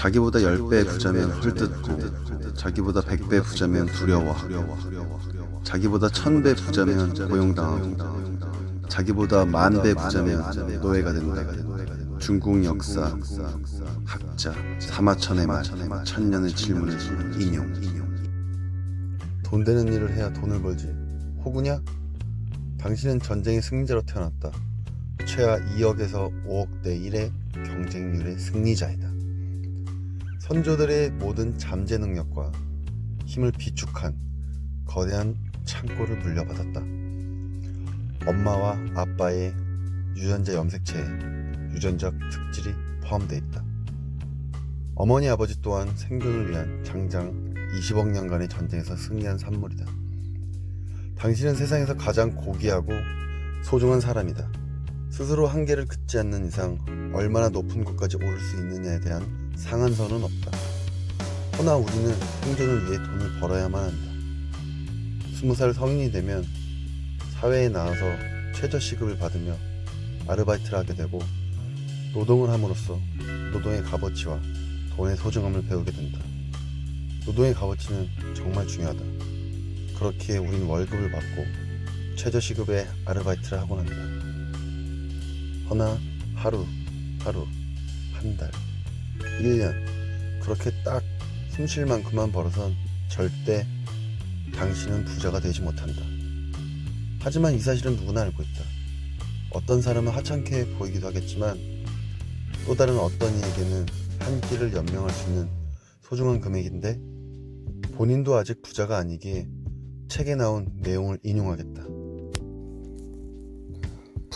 자기보다 10배 부자면 헐뜯고 자기보다 100배 부자면 두려워하고 자기보다 1000배 부자면 고용당하고. 자기보다 만 배 부자면 노예가 된다. 중국 역사 학자 사마천의 말 천년의 질문을 인용. 돈 되는 일을 해야 돈을 벌지. 호구냐? 당신은 전쟁의 승리자로 태어났다. 최하 2억에서 5억 대 1의 경쟁률의 승리자이다. 선조들의 모든 잠재 능력과 힘을 비축한 거대한 창고를 물려받았다. 엄마와 아빠의 유전자 염색체에 유전적 특질이 포함되어 있다. 어머니 아버지 또한 생존을 위한 장장 20억 년간의 전쟁에서 승리한 산물이다. 당신은 세상에서 가장 고귀하고 소중한 사람이다. 스스로 한계를 긋지 않는 이상 얼마나 높은 곳까지 오를 수 있느냐에 대한 상한선은 없다. 허나 우리는 생존을 위해 돈을 벌어야만 한다. 스무 살 성인이 되면 사회에 나와서 최저시급을 받으며 아르바이트를 하게 되고 노동을 함으로써 노동의 값어치와 돈의 소중함을 배우게 된다. 노동의 값어치는 정말 중요하다. 그렇기에 우린 월급을 받고 최저시급의 아르바이트를 하곤 한다. 허나 하루, 하루, 한 달, 1년 그렇게 딱 숨 쉴 만큼만 벌어선 절대 당신은 부자가 되지 못한다. 하지만 이 사실은 누구나 알고 있다. 어떤 사람은 하찮게 보이기도 하겠지만 또 다른 어떤 이에게는 한 끼를 연명할 수 있는 소중한 금액인데 본인도 아직 부자가 아니기에 책에 나온 내용을 인용하겠다.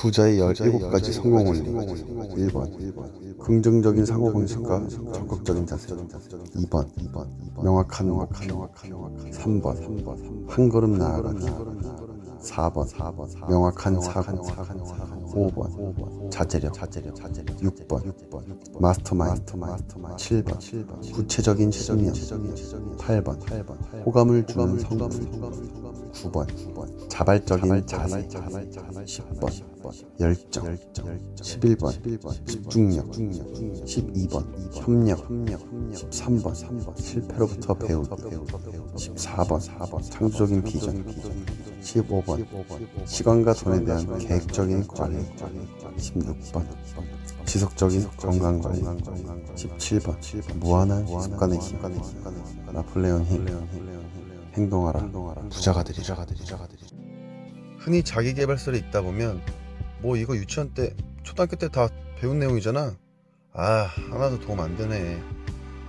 부자의 17가지 성공 원리 1번 긍정적인 사고방식과 적극적인 자세. 2번 명확한 목표. 3번 한 걸음 나아가기 4번 명확한 사고 5번 자제력 6번 마스터마인드 7번 구체적인 실명 8번 호감을 주는 성품 9번 자발적인 자세 10번 열정 11번 집중력 12번 협력 13번 실패로부터 배우기 14번 창조적인 비전 15번. 시간과 돈에 대한 계획적인 관리. 16번. 지속적인 건강관리. 17번. 무한한 습관의 힘. 나폴레온 힐 행동하라. 부자가 되리라. 흔히 자기계발서를 읽다 보면 뭐 이거 유치원 때 초등학교 때 다 배운 내용이잖아. 아 하나도 도움 안 되네.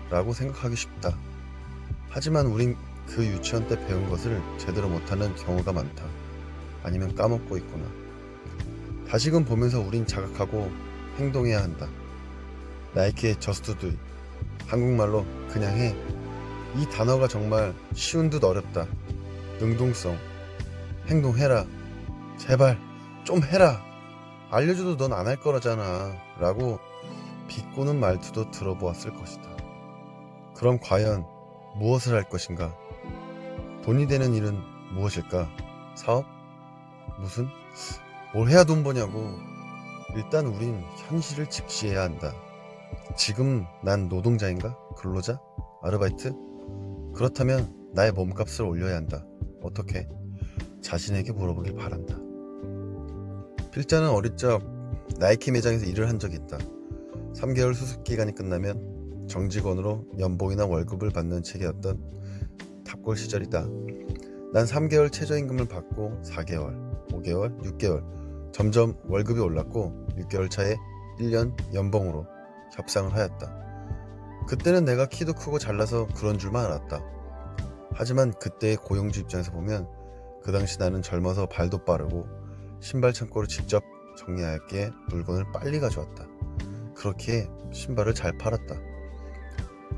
라고 생각하기 쉽다. 하지만 우린 그 유치원 때 배운 것을 제대로 못하는 경우가 많다. 아니면 까먹고 있거나. 다시금 보면서 우린 자각하고 행동해야 한다. 나이키의 저스트 두 한국말로 그냥 해. 이 단어가 정말 쉬운 듯 어렵다. 능동성. 행동해라. 제발 좀 해라. 알려줘도 넌 안 할 거라잖아. 라고 비꼬는 말투도 들어보았을 것이다. 그럼 과연 무엇을 할 것인가 돈이 되는 일은 무엇일까 사업? 무슨? 뭘 해야 돈 버냐고 일단 우린 현실을 직시해야 한다 지금 난 노동자인가? 근로자? 아르바이트? 그렇다면 나의 몸값을 올려야 한다 어떻게? 자신에게 물어보길 바란다. 필자는 어릴 적 나이키 매장에서 일을 한 적이 있다. 3개월 수습 기간이 끝나면 정직원으로 연봉이나 월급을 받는 체계였던 탑골 시절이다. 난 3개월 최저임금을 받고 4개월, 5개월, 6개월 점점 월급이 올랐고 6개월 차에 1년 연봉으로 협상을 하였다. 그때는 내가 키도 크고 잘나서 그런 줄만 알았다. 하지만 그때의 고용주 입장에서 보면 그 당시 나는 젊어서 발도 빠르고 신발 창고를 직접 정리하였기에 물건을 빨리 가져왔다. 그렇게 신발을 잘 팔았다.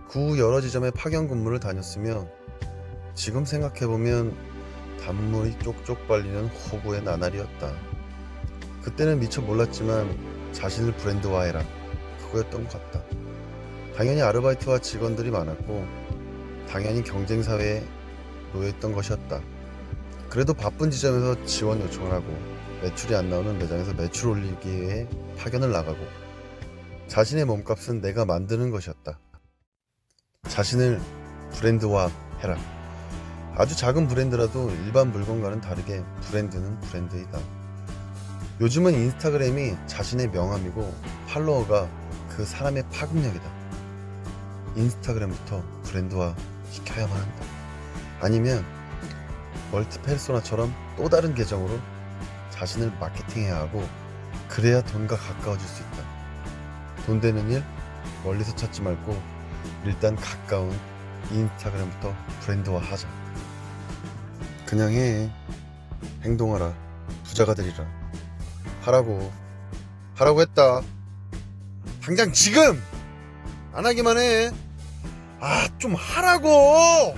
그 후 여러 지점에 파견 근무를 다녔으며 지금 생각해보면 단물이 쪽쪽 빨리는 호구의 나날이었다. 그때는 미처 몰랐지만 자신을 브랜드화해라 그거였던 것 같다. 당연히 아르바이트와 직원들이 많았고 당연히 경쟁 사회에 놓여있던 것이었다. 그래도 바쁜 지점에서 지원 요청을 하고 매출이 안 나오는 매장에서 매출 올리기 위해 파견을 나가고 자신의 몸값은 내가 만드는 것이었다. 자신을 브랜드화 해라. 아주 작은 브랜드라도 일반 물건과는 다르게 브랜드는 브랜드이다. 요즘은 인스타그램이 자신의 명함이고 팔로워가 그 사람의 파급력이다. 인스타그램부터 브랜드화 시켜야만 한다. 아니면 멀티 페르소나처럼 또 다른 계정으로 자신을 마케팅해야 하고 그래야 돈과 가까워질 수 있다. 돈 되는 일 멀리서 찾지 말고 일단 가까운 인스타그램부터 브랜드화 하자. 그냥 해. 행동하라. 부자가 되리라. 하라고. 하라고 했다. 당장 지금! 안 하기만 해. 아, 좀 하라고!